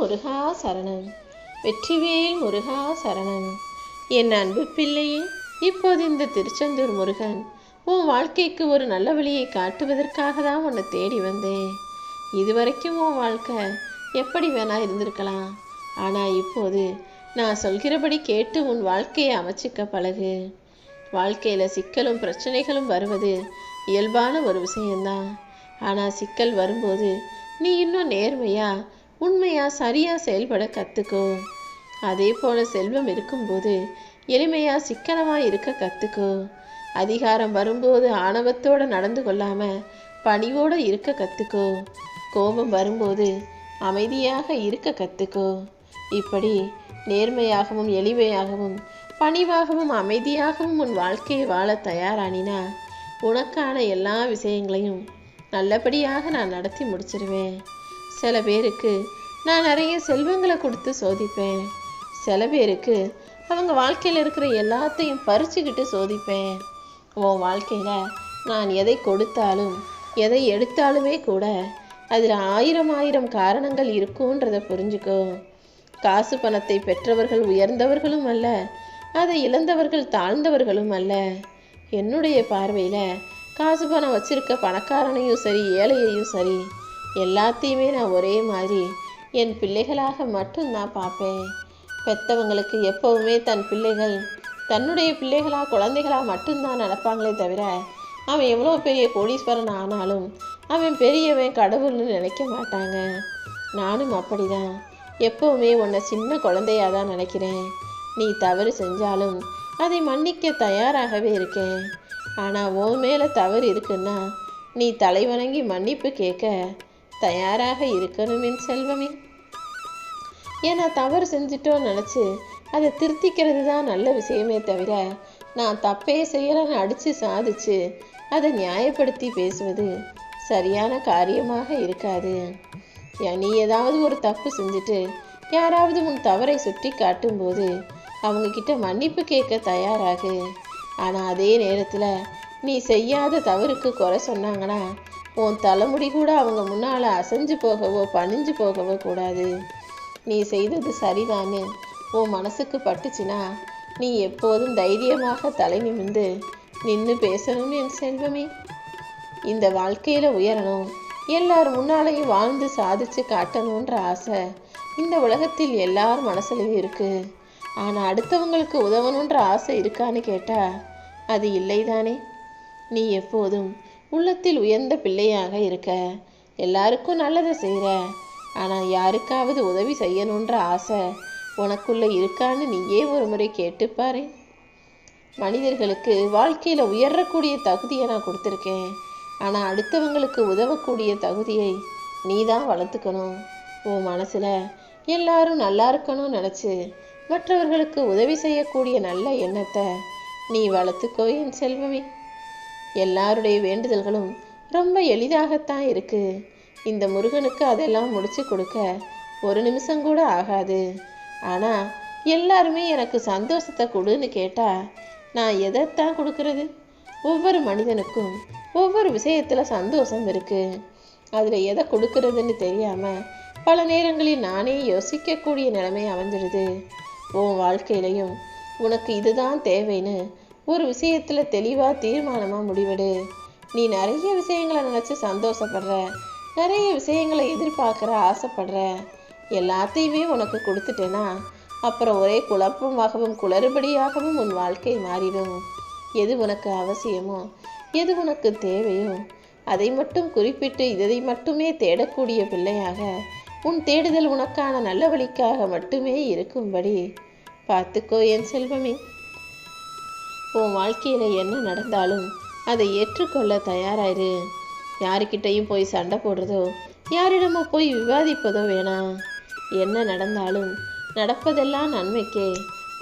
முருகா சரணம். வெற்றிவேல் முருகா சரணம். என் அன்பு பிள்ளையே இப்போது இந்த திருச்செந்தூர் முருகன் உன் வாழ்க்கைக்கு ஒரு நல்ல வழியை காட்டுவதற்காக தான் உன்னை தேடி வந்தேன். இதுவரைக்கும் உன் வாழ்க்கை எப்படி வேணா இருந்திருக்கலாம். ஆனால் இப்போது நான் சொல்கிறபடி கேட்டு உன் வாழ்க்கையை அமைச்சிக்க பழகு. வாழ்க்கையில் சிக்கலும் பிரச்சனைகளும் வருவது இயல்பான ஒரு விஷயம்தான். ஆனால் சிக்கல் வரும்போது நீ இன்னும் நேர்மையா உண்மையா சரியா செயல்பட கற்றுக்கோ அதே போல செல்வம் இருக்கும்போது எளிமையா சிக்கனமா இருக்க கற்றுக்கோ அதிகாரம் வரும்போது ஆணவத்தோட நடந்து கொள்ளாம பணிவோட இருக்க கற்றுக்கோ கோபம் வரும்போது அமைதியாக இருக்க கற்றுக்கோ இப்படி நேர்மையாகவும் எளிமையாகவும் பணிவாகவும் அமைதியாகவும் உன் வாழ்க்கையை வாழ தயாரானினா உனக்கான எல்லா விஷயங்களையும் நல்லபடியாக நான் நடத்தி முடிச்சிருவேன். சில பேருக்கு நான் நிறைய செல்வங்களை கொடுத்து சோதிப்பேன். சில பேருக்கு அவங்க வாழ்க்கையில் இருக்கிற எல்லாத்தையும் பறிச்சுக்கிட்டு சோதிப்பேன். உன் வாழ்க்கையில் நான் எதை கொடுத்தாலும் எதை எடுத்தாலுமே கூட அதில் ஆயிரம் ஆயிரம் காரணங்கள் இருக்குன்றத புரிஞ்சுக்கோ. காசு பணத்தை பெற்றவர்கள் உயர்ந்தவர்களும் அல்ல அதை இழந்தவர்கள் தாழ்ந்தவர்களும் அல்ல. என்னுடைய பார்வையில் காசு பணம் வச்சிருக்க பணக்காரனையும் சரி ஏழையையும் சரி எல்லாத்தையுமே நான் ஒரே மாதிரி என் பிள்ளைகளாக மட்டும் நான் பார்ப்பேன். பெத்தவங்களுக்கு எப்பவுமே தன் பிள்ளைகள் தன்னுடைய பிள்ளைகளாக குழந்தைகளாக மட்டும்தான் நடப்பாங்களே தவிர அவன் எவ்வளோ பெரிய கோடீஸ்வரன் ஆனாலும் அவன் பெரியவன் கடவுள்னு நினைக்க மாட்டாங்க. நானும் அப்படிதான். எப்பவுமே உன்னை சின்ன குழந்தையாக தான் நினைக்கிறேன். நீ தவறு செஞ்சாலும் அதை மன்னிக்க தயாராகவே இருக்கேன். ஆனால் உன் மேலே தவறு இருக்குன்னா நீ தலைவணங்கி மன்னிப்பு கேட்க தயாராக இருக்கணும் என் செல்வமே. ஏன்னா தவறு செஞ்சிட்டோன்னு நினச்சி அதை திருத்திக்கிறது தான் நல்ல விஷயமே தவிர நான் தப்பே செய்கிறேன்னு அடித்து சாதிச்சு அதை நியாயப்படுத்தி பேசுவது சரியான காரியமாக இருக்காது. நீ ஏதாவது ஒரு தப்பு செஞ்சுட்டு யாராவது உன் தவறை சுட்டி காட்டும்போது அவங்கக்கிட்ட மன்னிப்பு கேட்க தயாராகு. ஆனால் அதே நேரத்தில் நீ செய்யாத தவறுக்கு குறை சொன்னாங்கன்னா உன் தலைமுடி கூட அவங்க முன்னால் அசைஞ்சு போகவோ பணிஞ்சு போகவோ கூடாது. நீ செய்தது சரிதான்னு உன் மனசுக்கு பட்டுச்சுன்னா நீ எப்போதும் தைரியமாக தலை நிமிந்து நின்று பேசணும் என் செல்வமே. இந்த வாழ்க்கையில் உயரணும் எல்லார் முன்னாலையும் வாழ்ந்து சாதிச்சு காட்டணுன்ற ஆசை இந்த உலகத்தில் எல்லார் மனசுலையும் இருக்குது ஆனால் அடுத்தவங்களுக்கு உதவணுன்ற ஆசை இருக்கான்னு கேட்டால் அது இல்லைதானே? நீ எப்போதும் உள்ளத்தில் உயர்ந்த பிள்ளையாக இருக்க. எல்லாருக்கும் நல்லதை செய்கிற ஆனால் யாருக்காவது உதவி செய்யணுன்ற ஆசை உனக்குள்ளே இருக்கான்னு நீயே ஒரு முறை கேட்டுப்பாரு மனிதர்களுக்கு வாழ்க்கையில் உயரக்கூடிய தகுதியை நான் கொடுத்துருக்கேன். ஆனால் அடுத்தவங்களுக்கு உதவக்கூடிய தகுதியை நீ தான் வளர்த்துக்கணும். உன் மனசில் எல்லாரும் நல்லா இருக்கணும்னு நினச்சி மற்றவர்களுக்கு உதவி செய்யக்கூடிய நல்ல எண்ணத்தை நீ வளர்த்துக்கோ என் செல்வமே. எல்லாருடைய வேண்டுதல்களும் ரொம்ப எளிதாகத்தான் இருக்கு. இந்த முருகனுக்கு அதெல்லாம் முடிச்சு கொடுக்க ஒரு நிமிஷம் கூட ஆகாது. ஆனால் எல்லாருமே எனக்கு சந்தோஷத்தை கொடுன்னு கேட்டா நான் எதைத்தான் கொடுக்கறது? ஒவ்வொரு மனிதனுக்கும் ஒவ்வொரு விஷயத்தில் சந்தோஷம் இருக்கு. அதில் எதை கொடுக்கறதுன்னு தெரியாமல் பல நேரங்களில் நானே யோசிக்கக்கூடிய நிலைமை அமைஞ்சிடுது உன் வாழ்க்கையிலையும் உனக்கு இதுதான் தேவைன்னு ஒரு விஷயத்தில் தெளிவாக தீர்மானமாக முடிவெடு. நீ நிறைய விஷயங்களை நினச்சி சந்தோஷப்படுற. நிறைய விஷயங்களை எதிர்பார்க்குற ஆசைப்படுற. எல்லாத்தையுமே உனக்கு கொடுத்துட்டேன்னா அப்புறம் ஒரே குழப்பமாகவும் குளறுபடியாகவும் உன் வாழ்க்கை மாறிடும். எது உனக்கு அவசியமோ எது உனக்கு தேவையோ அதை மட்டும் குறிப்பிட்டு இதை மட்டுமே தேடக்கூடிய பிள்ளையாக உன் தேடுதல் உனக்கான நல்ல வழிக்காக மட்டுமே இருக்கும்படி. பார்த்துக்கோ என் செல்வமே. உன் வாழ்க்கையில் என்ன நடந்தாலும் அதை ஏற்றுக்கொள்ள தயாராயிரு. யாருக்கிட்டையும் போய் சண்டை போடுறதோ யாரிடமோ போய் விவாதிப்பதோ வேணாம். என்ன நடந்தாலும் நடப்பதெல்லாம் நன்மைக்கே.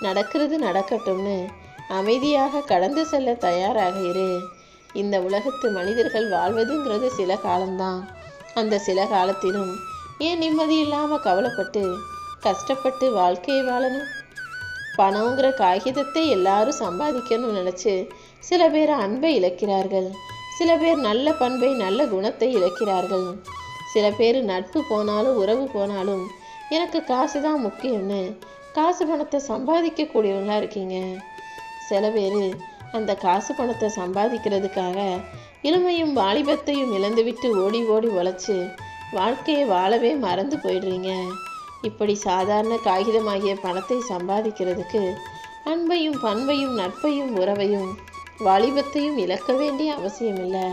நடக்கிறது நடக்கட்டும்னு அமைதியாக கடந்து செல்ல தயாராக இரு. இந்த உலகத்து மனிதர்கள் வாழ்வதுங்கிறது சில காலம்தான். அந்த சில காலத்திலும் ஏன் நிம்மதி இல்லாமல் கவலைப்பட்டு கஷ்டப்பட்டு வாழ்க்கையை வாழணும்? பணங்கிற காகிதத்தை எல்லாரும் சம்பாதிக்கணும்னு நினச்சி சில பேர் அன்பை இழக்கிறார்கள். சில பேர் நல்ல பண்பை நல்ல குணத்தை இழக்கிறார்கள். சில பேர் நட்பு போனாலும் உறவு போனாலும் எனக்கு காசு தான் முக்கியம்னு காசு பணத்தை சம்பாதிக்கக்கூடியவங்களா இருக்கீங்க. சில பேர் அந்த காசு பணத்தை சம்பாதிக்கிறதுக்காக இளமையும் வாலிபத்தையும் இழந்துவிட்டு ஓடி ஓடி உழைச்சி வாழ்க்கையை வாழவே மறந்து போயிடுறீங்க. இப்படி சாதாரண காகிதமாகிய பணத்தை சம்பாதிக்கிறதுக்கு அன்பையும் பண்பையும் நட்பையும் உறவையும் வாலிபத்தையும் இழக்க வேண்டிய அவசியம் இல்லை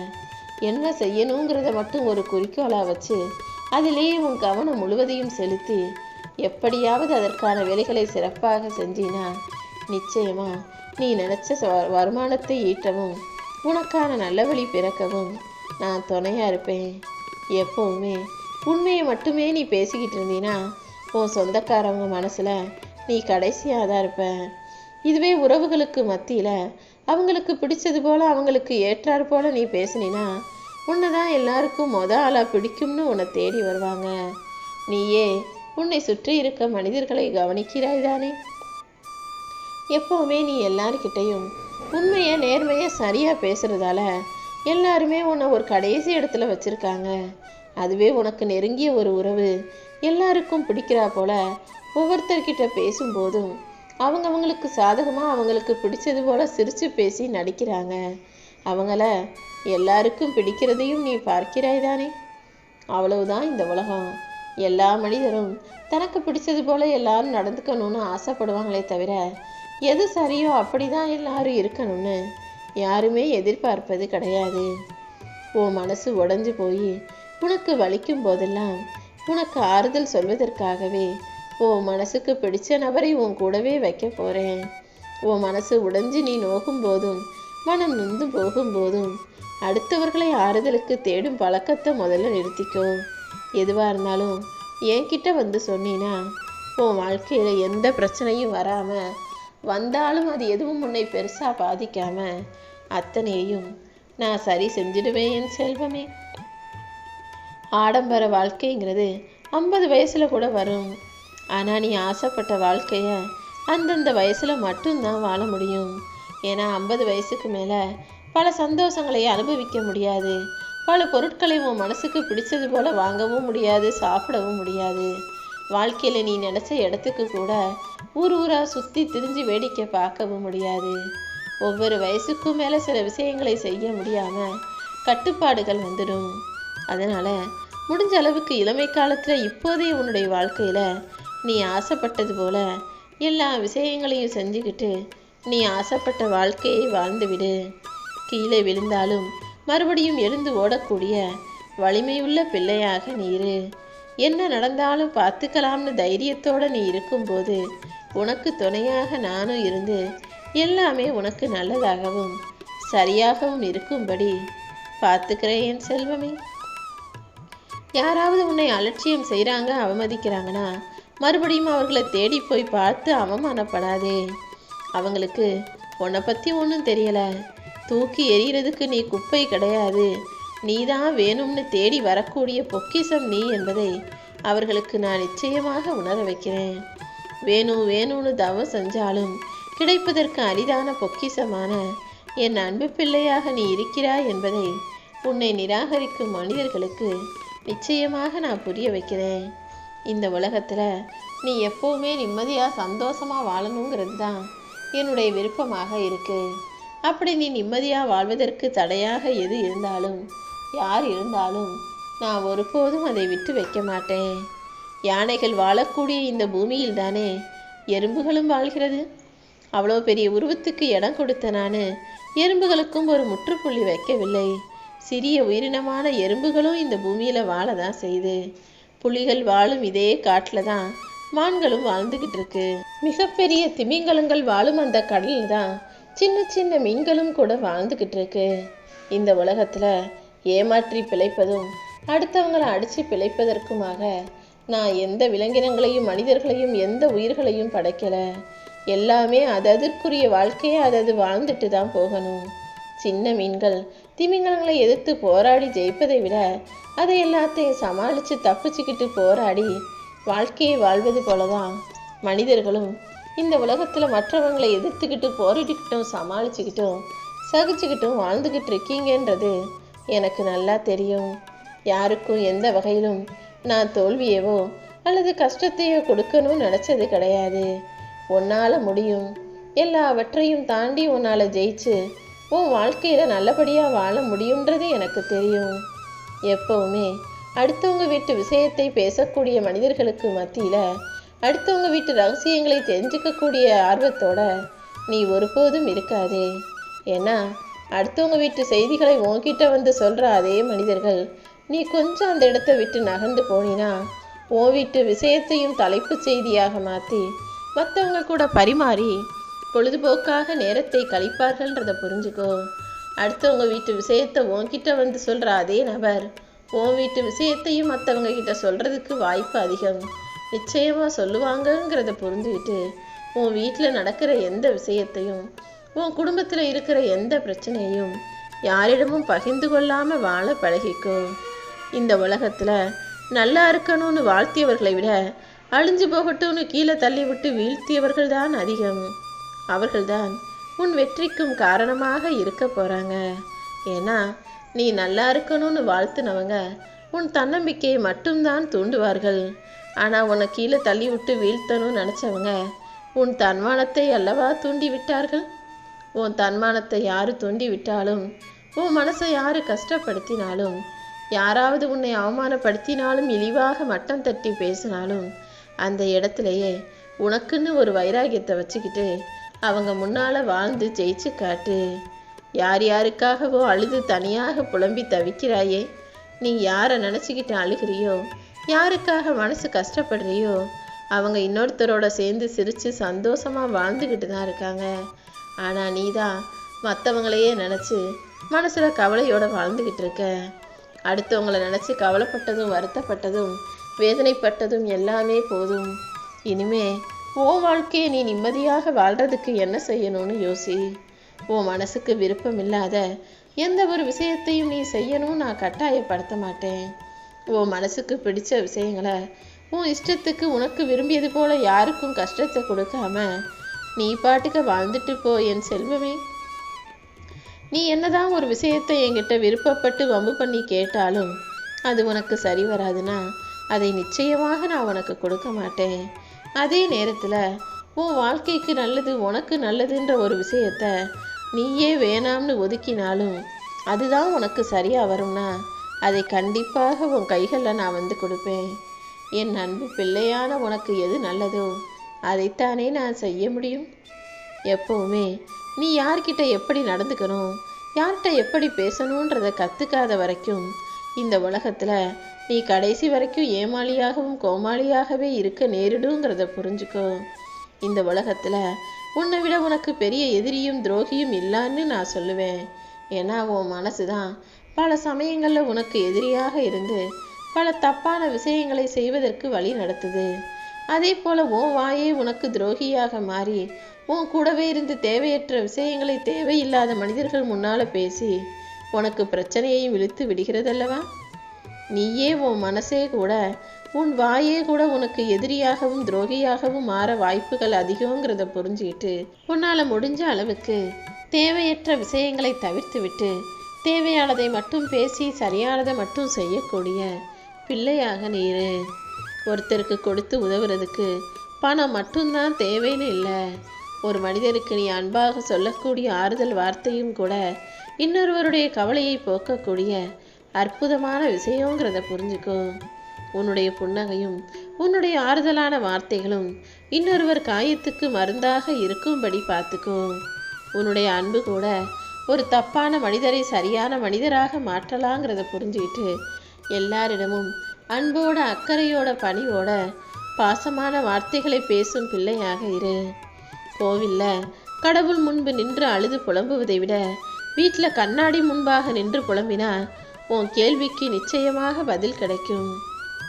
என்ன செய்யணுங்கிறத மட்டும் ஒரு குறிக்கோளாக வச்சு அதிலேயே உன் கவனம் முழுவதையும் செலுத்தி எப்படியாவது அதற்கான வேலைகளை சிறப்பாக செஞ்சினா நிச்சயமா நீ நினைச்ச ச- வருமானத்தை ஈட்டவும் உனக்கான நல்ல வழி பிறக்கவும் நான் துணையா இருப்பேன். எப்பவுமே உண்மையை மட்டுமே நீ பேசிக்கிட்டு இருந்தீனா உன் சொந்தக்காரவங்க மனசில் நீ கடைசியாக தான் இருப்ப. இதுவே உறவுகளுக்கு மத்தியில் அவங்களுக்கு பிடிச்சது போல் அவங்களுக்கு ஏற்றார் போல் நீ பேசினா உன்னை தான் எல்லாருக்கும் மொத ஆளாக பிடிக்கும்னு உன்னை தேடி வருவாங்க. நீயே உன்னை சுற்றி இருக்க மனிதர்களை கவனிக்கிறாய் தானே. எப்போவுமே நீ எல்லார்கிட்டையும் உண்மையை நேர்மையை சரியாக பேசுகிறதால எல்லாருமே உன்னை ஒரு கடைசி இடத்துல வச்சுருக்காங்க. அதுவே உனக்கு நெருங்கிய ஒரு உறவு எல்லாருக்கும் பிடிக்கிறா போல ஒவ்வொருத்தர்கிட்ட பேசும்போதும் அவங்கவுங்களுக்கு சாதகமாக அவங்களுக்கு பிடிச்சது போல சிரித்து பேசி நடிக்கிறாங்க. அவங்கள எல்லாருக்கும் பிடிக்கிறதையும் நீ பார்க்கிறாய் தானே? அவ்வளவுதான் இந்த உலகம். எல்லா மனிதரும் தனக்கு பிடிச்சது போல எல்லாரும் நடந்துக்கணும்னு ஆசைப்படுவாங்களே தவிர எது சரியோ அப்படிதான் எல்லாரும் இருக்கணும்னு யாருமே எதிர்பார்ப்பது கிடையாது. உன் மனசு உடஞ்சு போய் உனக்கு வலிக்கும் போதெல்லாம் உனக்கு ஆறுதல் சொல்வதற்காகவே உன் மனசுக்கு பிடிச்ச நபரை உன் கூடவே வைக்க போறேன். உன் மனசு உடைஞ்சு நீ நோகும் போதும் மனம் நொந்து போகும்போதும் அடுத்தவர்களை ஆறுதலுக்கு தேடும் பழக்கத்தை முதல்ல நிறுத்திக்கோ. எதுவாக இருந்தாலும் என்கிட்ட வந்து சொன்னீன்னா உன் வாழ்க்கையில் எந்த பிரச்சனையும் வராமல் வந்தாலும் அது எதுவும் உன்னை பெருசாக பாதிக்காமல் அத்தனையையும் நான் சரி செஞ்சிடுவேன் என் செல்வமே. ஆடம்பர வாழ்க்கைங்கிறது ஐம்பது வயசில் கூட வரும். ஆனால் நீ ஆசைப்பட்ட வாழ்க்கையை அந்தந்த வயசில் மட்டும்தான் வாழ முடியும். ஏன்னா ஐம்பது வயசுக்கு மேலே பல சந்தோஷங்களை அனுபவிக்க முடியாது. பல பொருட்களை உன் மனசுக்கு பிடிச்சது போல் வாங்கவும் முடியாது சாப்பிடவும் முடியாது. வாழ்க்கையில் நீ நினச்ச இடத்துக்கு கூட ஊர் ஊராக சுற்றி திரிஞ்சு வேடிக்கை பார்க்கவும் முடியாது. ஒவ்வொரு வயசுக்கும் மேலே சில விஷயங்களை செய்ய முடியாமல் கட்டுப்பாடுகள் வந்துடும் அதனால் முடிஞ்ச அளவுக்கு இளமை காலத்தில் இப்போதைய உன்னுடைய வாழ்க்கையில் நீ ஆசைப்பட்டது போல எல்லா விஷயங்களையும் செஞ்சுக்கிட்டு நீ ஆசைப்பட்ட வாழ்க்கையை வாழ்ந்துவிடு கீழே விழுந்தாலும் மறுபடியும் எழுந்து ஓடக்கூடிய வலிமையுள்ள பிள்ளையாக நீ இரு. என்ன நடந்தாலும் பார்த்துக்கலாம்னு தைரியத்தோடு நீ இருக்கும்போது உனக்கு துணையாக நானும் இருந்து எல்லாமே உனக்கு நல்லதாகவும் சரியாகவும் இருக்கும்படி பார்த்துக்கிறேன் என் செல்வமே. யாராவது உன்னை அலட்சியம் செய்கிறாங்க அவமதிக்கிறாங்கன்னா மறுபடியும் அவர்களை தேடி போய் பார்த்து அவமானப்படாதே. அவங்களுக்கு உன்னை பற்றி ஒன்றும் தெரியலை. தூக்கி எறிகிறதுக்கு நீ குப்பை கிடையாது. நீ தான் வேணும்னு தேடி வரக்கூடிய பொக்கிஷம் நீ என்பதை அவர்களுக்கு நான் நிச்சயமாக உணர வைக்கிறேன். வேணும் வேணும்னு தவம் செஞ்சாலும் கிடைப்பதற்கு அரிதான பொக்கிஷமான என் அன்பு பிள்ளையாக நீ இருக்கிறாய் என்பதை உன்னை நிராகரிக்கும் மனிதர்களுக்கு நிச்சயமாக நான் புரிய வைக்கிறேன். இந்த உலகத்தில் நீ எப்போவுமே நிம்மதியாக சந்தோஷமாக வாழணுங்கிறது தான் என்னுடைய விருப்பமாக இருக்கு. அப்படி நீ நிம்மதியாக வாழ்வதற்கு தடையாக எது இருந்தாலும் யார் இருந்தாலும் நான் ஒருபோதும் அதை விட்டு வைக்க மாட்டேன். யானைகள் வாழக்கூடிய இந்த பூமியில் தானே எறும்புகளும் வாழ்கிறது? அவ்வளோ பெரிய உருவத்துக்கு இடம் கொடுத்த நான் எறும்புகளுக்கும் ஒரு முற்றுப்புள்ளி வைக்கவில்லை. சிறிய உயிரினமான எறும்புகளும் இந்த பூமியில் வாழ தான் செய்யுது. புலிகள் வாழும் இதே காட்டில் தான் மான்களும் வாழ்ந்துக்கிட்டு இருக்கு. மிகப்பெரிய திமிங்கலங்கள் வாழும் அந்த கடலில் தான் சின்ன சின்ன மீன்களும் கூட வாழ்ந்துக்கிட்டு இருக்கு. இந்த உலகத்தில் ஏமாற்றி பிழைப்பதும் அடுத்தவங்களை அடித்து பிழைப்பதற்குமாக நான் எந்த விலங்கினங்களையும் மனிதர்களையும் எந்த உயிர்களையும் படைக்கலை. எல்லாமே அததற்குரிய வாழ்க்கையை அதது வாழ்ந்துட்டு தான் போகணும். சின்ன மீன்கள் திமிங்கலங்களை எதிர்த்து போராடி ஜெயிப்பதை விட அதை எல்லாத்தையும் சமாளித்து தப்பிச்சுக்கிட்டு போராடி வாழ்க்கையை வாழ்வது போலதான். மனிதர்களும் இந்த உலகத்தில் மற்றவங்களை எதிர்த்துக்கிட்டு போரிட்டுக்கிட்டும் சமாளிச்சுக்கிட்டும் சகிச்சுக்கிட்டும் வாழ்ந்துக்கிட்டு இருக்கீங்கன்றது எனக்கு நல்லா தெரியும். யாருக்கும் எந்த வகையிலும் நான் தோல்வியவோ அல்லது கஷ்டத்தையோ கொடுக்கணும்னு நினச்சது கிடையாது. உன்னால் முடியும். எல்லாவற்றையும் தாண்டி உன்னால் ஜெயிச்சு உன் வாழ்க்கையில் நல்லபடியாக வாழ முடியுன்றது எனக்கு தெரியும். எப்பவுமே அடுத்தவங்க வீட்டு விஷயத்தை பேசக்கூடிய மனிதர்களுக்கு மத்தியில் அடுத்தவங்க வீட்டு ரகசியங்களை தெரிஞ்சுக்கக்கூடிய ஆர்வத்தோட நீ ஒருபோதும் இருக்காதே. ஏன்னா அடுத்தவங்க வீட்டு செய்திகளை உன்கிட்ட வந்து சொல்கிற அதே மனிதர்கள் நீ கொஞ்சம் அந்த இடத்த விட்டு நகர்ந்து போனினா உன் வீட்டு விஷயத்தையும் தலைப்பு செய்தியாக மாற்றி மற்றவங்க கூட பரிமாறி பொழுதுபோக்காக நேரத்தை கழிப்பார்கள்ன்றதை புரிஞ்சுக்கோ. அடுத்தவங்க வீட்டு விஷயத்தை உன்கிட்ட வந்து சொல்கிற அதே நபர் உன் வீட்டு விஷயத்தையும் மற்றவங்க கிட்ட சொல்கிறதுக்கு வாய்ப்பு அதிகம். நிச்சயமாக சொல்லுவாங்கங்கிறத புரிஞ்சுக்கிட்டு உன் வீட்டில் நடக்கிற எந்த விஷயத்தையும் உன் குடும்பத்தில் இருக்கிற எந்த பிரச்சனையும் யாரிடமும் பகிர்ந்து கொள்ளாமல் வாழ பழகிக்கோ. இந்த உலகத்தில் நல்லா இருக்கணும்னு வாழ்த்தியவர்களை விட அழிஞ்சு போகட்டும்னு கீழே தள்ளிவிட்டு வீழ்த்தியவர்கள் தான் அதிகம். அவர்கள்தான் உன் வெற்றிக்கும் காரணமாக இருக்க போகிறாங்க ஏன்னா நீ நல்லா இருக்கணும்னு வாழ்த்துனவங்க உன் தன்னம்பிக்கையை மட்டும்தான் தூண்டுவார்கள். ஆனால் உன்னை கீழே தள்ளி விட்டு வீழ்த்தணும்னு நினச்சவங்க உன் தன்மானத்தை அல்லவா தூண்டி விட்டார்கள் உன் தன்மானத்தை யாரு தூண்டி விட்டாலும் உன் மனசை யாரு கஷ்டப்படுத்தினாலும் யாராவது உன்னை அவமானப்படுத்தினாலும் இழிவாக மட்டம் தட்டி பேசினாலும் அந்த இடத்துலையே உனக்குன்னு ஒரு வைராகியத்தை வச்சுக்கிட்டு அவங்க முன்னால் வாழ்ந்து ஜெயிச்சு காட்டு. யார் யாருக்காகவோ அழுது தனியாக புலம்பி தவிக்கிறாயே நீ யாரை நினச்சிக்கிட்டு அழுகிறியோ யாருக்காக மனசு கஷ்டப்படுறியோ அவங்க இன்னொருத்தரோட சேர்ந்து சிரித்து சந்தோஷமாக வாழ்ந்துக்கிட்டு தான் இருக்காங்க. ஆனால் நீ தான் மற்றவங்களையே நினச்சி மனசில் கவலையோடு வாழ்ந்துக்கிட்டு இருக்க. அடுத்தவங்களை நினச்சி கவலைப்பட்டதும் வருத்தப்பட்டதும் வேதனைப்பட்டதும் எல்லாமே போதும். இனிமே உன் வாழ்க்கையை நீ நிம்மதியாக வாழ்கிறதுக்கு என்ன செய்யணும்னு யோசி. உன் மனசுக்கு விருப்பம் இல்லாத எந்த ஒரு விஷயத்தையும் நீ செய்யணும்னு நான் கட்டாயப்படுத்த மாட்டேன். உன் மனசுக்கு பிடிச்ச விஷயங்களை உன் இஷ்டத்துக்கு உனக்கு விரும்பியது போல யாருக்கும் கஷ்டத்தை கொடுக்காம நீ பாட்டுக்கு வாழ்ந்துட்டு போ என் செல்வமே. நீ என்னதான் ஒரு விஷயத்தை என்கிட்ட விருப்பப்பட்டு வம்பு பண்ணி கேட்டாலும் அது உனக்கு சரி வராதுன்னா அதை நிச்சயமாக நான் உனக்கு கொடுக்க மாட்டேன். அதே நேரத்தில் உன் வாழ்க்கைக்கு நல்லது உனக்கு நல்லதுன்ற ஒரு விஷயத்த நீயே வேணாம்னு ஒதுக்கினாலும் அதுதான் உனக்கு சரியாக வரும்னா அதை கண்டிப்பாக உன் கைகளில் நான் வந்து கொடுப்பேன். என் அன்பு பிள்ளையான உனக்கு எது நல்லதோ அதைத்தானே நான் செய்ய முடியும். எப்போவுமே நீ யார்கிட்ட எப்படி நடந்துக்கணும் யார்கிட்ட எப்படி பேசணுன்றதை கற்றுக்காத வரைக்கும் இந்த உலகத்தில் நீ கடைசி வரைக்கும் ஏமாளியாகவும் கோமாளியாகவே இருக்க நேரிடுங்கிறத புரிஞ்சுக்கோ. இந்த உலகத்தில் உன்னை விட உனக்கு பெரிய எதிரியும் துரோகியும் இல்லான்னு நான் சொல்லுவேன். ஏன்னா உன் மனசு தான் பல சமயங்களில் உனக்கு எதிரியாக இருந்து பல தப்பான விஷயங்களை செய்வதற்கு வழி நடத்துது. அதே போல் உன் வாயே உனக்கு துரோகியாக மாறி உன் கூடவே இருந்து தேவையற்ற விஷயங்களை தேவையில்லாத மனிதர்கள் முன்னால் பேசி உனக்கு பிரச்சனையையும் இழுத்து விடுகிறதல்லவா? நீயே உன் மனசே கூட உன் வாயே கூட உனக்கு எதிரியாகவும் துரோகியாகவும் மாற வாய்ப்புகள் அதிகங்கிறத புரிஞ்சுக்கிட்டு உன்னால் முடிஞ்ச அளவுக்கு தேவையற்ற விஷயங்களை தவிர்த்து விட்டு தேவையானதை மட்டும் பேசி சரியானதை மட்டும் செய்யக்கூடிய பிள்ளையாக நீரு. ஒருத்தருக்கு கொடுத்து உதவுறதுக்கு பணம் மட்டும்தான் தேவைன்னு இல்லை. ஒரு மனிதருக்கு நீ அன்பாக சொல்லக்கூடிய ஆறுதல் வார்த்தையும் கூட இன்னொருவருடைய கவலையை போக்கக்கூடிய அற்புதமான விஷயங்கிறத புரிஞ்சுக்கோ. உன்னுடைய புன்னகையும் உன்னுடைய ஆறுதலான வார்த்தைகளும் இன்னொருவர் காயத்துக்கு மருந்தாக இருக்கும்படி பார்த்துக்கோ. உன்னுடைய அன்பு கூட ஒரு தப்பான மனிதரை சரியான மனிதராக மாற்றலாங்கிறத புரிஞ்சுக்கிட்டு எல்லாரிடமும் அன்போட அக்கறையோட பணிவோட பாசமான வார்த்தைகளை பேசும் பிள்ளையாக இரு. கோவிலில் கடவுள் முன்பு நின்று அழுது புலம்புவதை விட வீட்டில் கண்ணாடி முன்பாக நின்று புலம்பினா உன் கேள்விக்கு நிச்சயமாக பதில் கிடைக்கும்.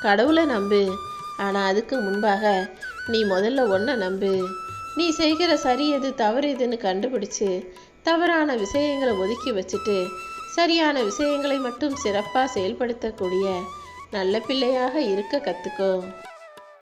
கடவுளை நம்பு. ஆனால் அதுக்கு முன்பாக நீ முதல்ல ஒன்றை நம்பு. நீ செய்கிற சரி எது தவறு எதுன்னு கண்டுபிடிச்சு தவறான விஷயங்களை ஒதுக்கி வச்சுட்டு சரியான விஷயங்களை மட்டும் சிறப்பாக செயல்படுத்தக்கூடிய நல்ல பிள்ளையாக இருக்க கற்றுக்கோ